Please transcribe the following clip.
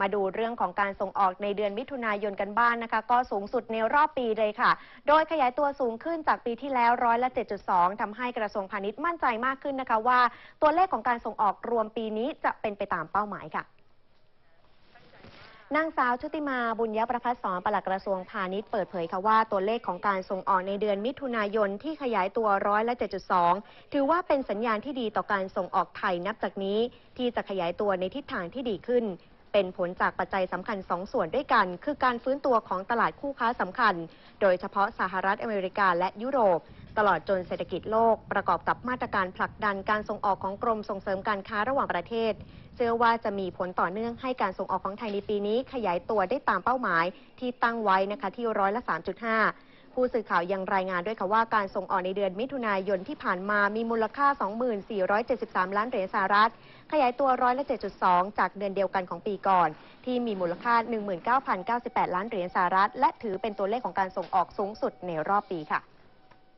มาดูเรื่องของการส่งออกในเดือนมิถุนายนกันบ้างนนะคะ ก็สูงสุดในรอบปีเลยค่ะ โดยขยายตัวสูงขึ้นจากปีที่แล้วร้อยละ 7.2ทำให้กระทรวงพาณิชย์มั่นใจมากขึ้นนะคะว่า ตัวเลขของการส่งออกรวมปีนี้จะเป็นไปตามเป้าหมายค่ะนางสาวชุติมาบุญยประพัฒสอนปลัดกระทรวงพาณิชย์เปิดเผยค่ะว่าตัวเลขของการส่งออกในเดือนมิถุนายนที่ขยายตัวร้อยละ 7.2 ถือว่าเป็นสัญญาณที่ดีต่อการส่งออกไทยนับจากนี้ ที่จะขยายตัวในทิศทางที่ดีขึ้น เป็นผลจากปัจจัยสำคัญสองส่วนด้วยกัน คือการฟื้นตัวของตลาดคู่ค้าสำคัญ โดยเฉพาะสหรัฐอเมริกาและยุโรป ตลอดจนเศรษฐกิจโลก ประกอบกับมาตรการผลักดันการส่งออกของกรมส่งเสริมการค้าระหว่างประเทศ เชื่อว่าจะมีผลต่อเนื่องให้การส่งออกของไทยในปีนี้ ขยายตัวได้ตามเป้าหมายที่ตั้งไว้นะคะที่ร้อยละ3.5 ผู้สื่อข่าวยังรายงานด้วยค่ะว่าการส่งออกในเดือนมิถุนายนที่ผ่านมามีมูลค่า 2473 ล้านเหรียญสหรัฐ ขยายตัวร้อยละ7.2 จากเดือนเดียวกันของปีก่อน ที่มีมูลค่า 19,098 ล้านเหรียญสหรัฐ และถือเป็นตัวเลขของการส่งออกสูงสุดในรอบปีค่ะ